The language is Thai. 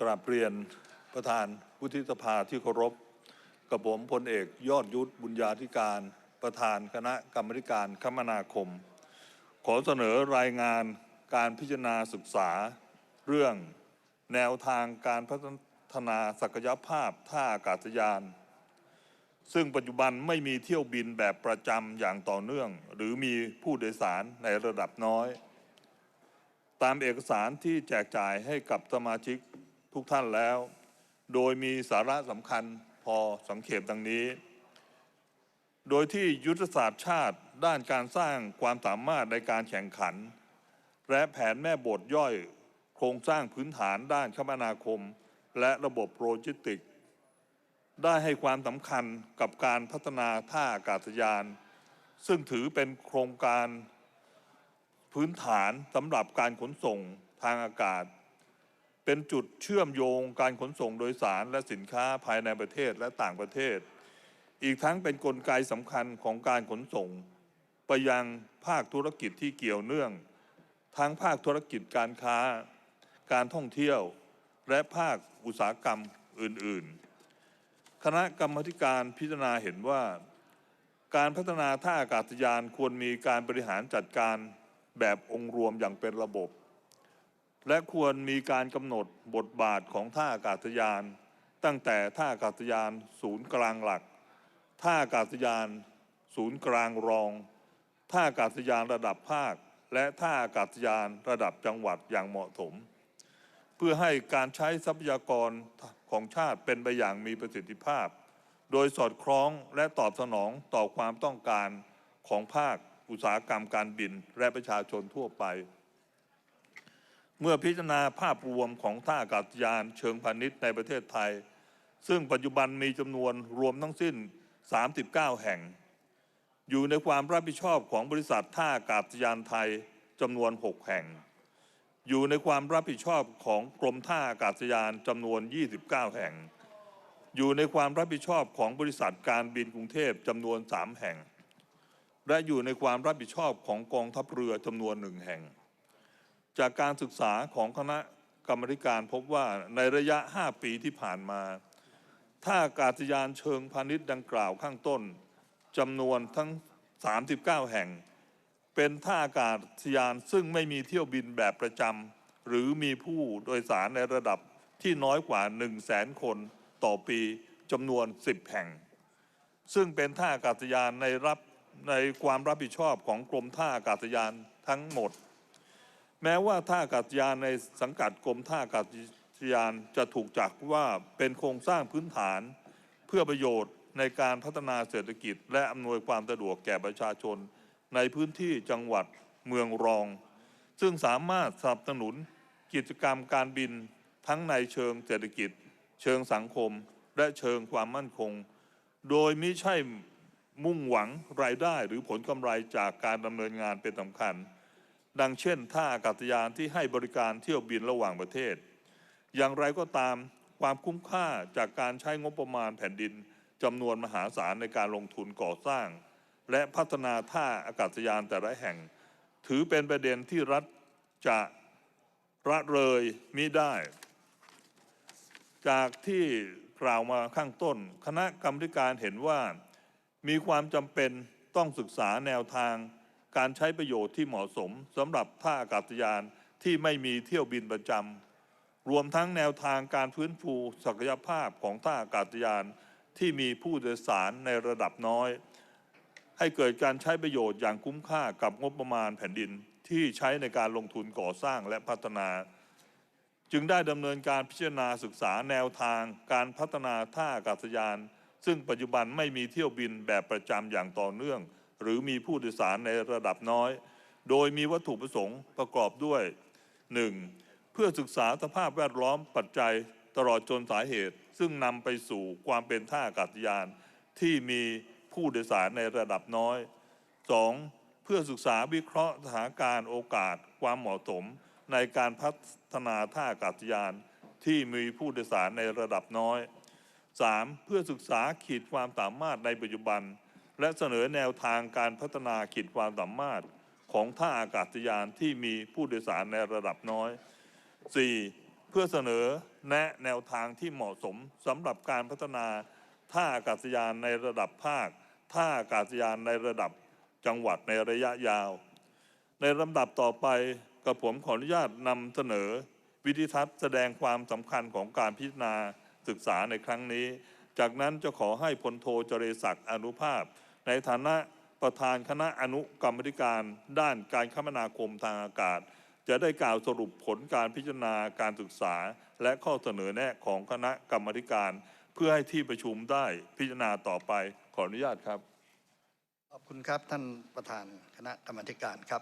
กราบเรียนประธานวุฒิสภาที่เคารพ กับผมพลเอกยอดยุทธบุญญาธิการ ประธานคณะกรรมการคมนาคม ขอเสนอรายงานการพิจารณาศึกษา เรื่องแนวทางการพัฒนาศักยภาพท่าอากาศยาน ซึ่งปัจจุบันไม่มีเที่ยวบินแบบประจำอย่างต่อเนื่อง หรือมีผู้โดยสารในระดับน้อย ตามเอกสารที่แจกจ่ายให้กับสมาชิก ทุกท่านแล้ว โดยมีสาระสำคัญพอสังเขปดังนี้ โดยที่ยุทธศาสตร์ชาติด้านการสร้างความสามารถในการแข่งขัน และแผนแม่บทย่อยโครงสร้างพื้นฐานด้านคมนาคม และระบบโลจิสติก ได้ให้ความสำคัญกับการพัฒนาท่าอากาศยาน ซึ่งถือเป็นโครงการพื้นฐานสำหรับการขนส่งทางอากาศ เป็นจุดเชื่อมโยงการขนส่งโดยสารและสินค้าภายในประเทศและต่างประเทศ อีกทั้งเป็นนกลไกสำคัญของการขนส่ง ไปยังภาคธุรกิจที่เกี่ยวเนื่อง ทั้งภาคธุรกิจการค้า การท่องเที่ยว และภาคอุตสาหกรรมอื่น ๆ คณะกรรมการพิจารณาเห็นว่า การพัฒนาท่าอากาศยานควรมีการบริหารจัดการแบบองค์รวมอย่างเป็นระบบ และควรมีการกำหนดบทบาทของท่าอากาศยาน ตั้งแต่ท่าอากาศยานศูนย์กลางหลัก ท่าอากาศยานศูนย์กลางรอง ท่าอากาศยานระดับภาค และท่าอากาศยานระดับจังหวัดอย่างเหมาะสม เพื่อให้การใช้ทรัพยากรของชาติเป็นไปอย่างมีประสิทธิภาพ โดยสอดคล้องและตอบสนองต่อความต้องการของภาคอุตสาหกรรมการบินและประชาชนทั่วไป เมื่อพิจารณาภาพรวมของท่าอากาศยานเชิงพาณิชย์ในประเทศไทย ซึ่งปัจจุบันมีจำนวนรวมทั้งสิ้น 39 แห่ง อยู่ในความรับผิดชอบของบริษัทท่าอากาศยานไทยจำนวน 6 แห่ง อยู่ในความรับผิดชอบของกรมท่าอากาศยานจำนวน 29 แห่ง อยู่ในความรับผิดชอบของบริษัทการบินกรุงเทพจำนวน 3 แห่ง และอยู่ในความรับผิดชอบของกองทัพเรือจำนวนหนึ่งแห่ง จากการศึกษาของคณะกรรมการพบว่าในระยะ 5 ปีที่ผ่านมาท่าอากาศยานเชิงพาณิชย์ดังกล่าวข้างต้นจำนวนทั้ง 39 แห่ง เป็นท่าอากาศยานซึ่งไม่มีเที่ยวบินแบบประจำหรือมีผู้โดยสารในระดับที่น้อยกว่า 1 0 0 0 0แสนคนต่อปีจำนวน 10 แห่ง ซึ่งเป็นท่าอากาศยานในรับในความรับผิดชอบของกรมท่าอากาศยานทั้งหมด แม้ว่าท่าอากาศยานในสังกัดกรมท่าอากาศยานจะถูกจัดว่าเป็นโครงสร้างพื้นฐาน เพื่อประโยชน์ในการพัฒนาเศรษฐกิจ และอำนวยความสะดวกแก่ประชาชน ในพื้นที่จังหวัดเมืองรอง ซึ่งสามารถสนับสนุนกิจกรรมการบินทั้งในเชิงเศรษฐกิจ เชิงสังคม และเชิงความมั่นคง โดยมิใช่มุ่งหวังรายได้หรือผลกำไรจากการดำเนินงานเป็นสำคัญ ดังเช่นท่าอากาศยานที่ให้บริการเที่ยวบินระหว่างประเทศ อย่างไรก็ตามความคุ้มค่าจากการใช้งบประมาณแผ่นดินจำนวนมหาศาลในการลงทุนก่อสร้าง และพัฒนาท่าอากาศยานแต่ละแห่ง ถือเป็นประเด็นที่รัฐจะระเลยมิได้ จากที่กล่าวมาข้างต้น คณะกรรมการเห็นว่ามีความจำเป็นต้องศึกษาแนวทาง การใช้ประโยชน์ที่เหมาะสมสำหรับท่าอากาศยานที่ไม่มีเที่ยวบินประจำรวมทั้งแนวทางการฟื้นฟูศักยภาพของท่าอากาศยานที่มีผู้โดยสารในระดับน้อย ให้เกิดการใช้ประโยชน์อย่างคุ้มค่ากับงบประมาณแผ่นดินที่ใช้ในการลงทุนก่อสร้างและพัฒนา จึงได้ดำเนินการพิจารณาศึกษาแนวทางการพัฒนาท่าอากาศยาน ซึ่งปัจจุบันไม่มีเที่ยวบินแบบประจำอย่างต่อเนื่อง หรือมีผู้โดยสารในระดับน้อย โดยมีวัตถุประสงค์ประกอบด้วย 1. เพื่อศึกษาสภาพแวดล้อมปัจจัยตลอดจนสาเหตุ ซึ่งนำไปสู่ความเป็นท่าอากาศยาน ที่มีผู้โดยสารในระดับน้อย 2. เพื่อศึกษาวิเคราะห์สถานการณ์โอกาสความเหมาะสมในการพัฒนาท่าอากาศยาน ที่มีผู้โดยสารในระดับน้อย 3. เพื่อศึกษาขีดความสามารถในปัจจุบัน และเสนอแนวทางการพัฒนาขีดความสามารถของท่าอากาศยานที่มีผู้โดยสารในระดับน้อย 4. เพื่อเสนอแนะแนวทางที่เหมาะสมสำหรับการพัฒนาท่าอากาศยานในระดับภาคท่าอากาศยานในระดับจังหวัดในระยะยาว ในลำดับต่อไปกับผมขออนุญาตนำเสนอ วิดิทัศน์แสดงความสำคัญของการพิจารณาศึกษาในครั้งนี้ จากนั้นจะขอให้พลโทเจเรศักดิ์อนุภาพ ในฐานะประธานคณะอนุกรรมธิการ ด้านการคมนาคมทางอากาศ จะได้กล่าวสรุปผลการพิจารณาการศึกษา และข้อเสนอแนะของคณะกรรมธิการ เพื่อให้ที่ประชุมได้พิจารณาต่อไปขออนุญาตครับ ขอบคุณครับท่านประธานคณะกรรมธิการครับ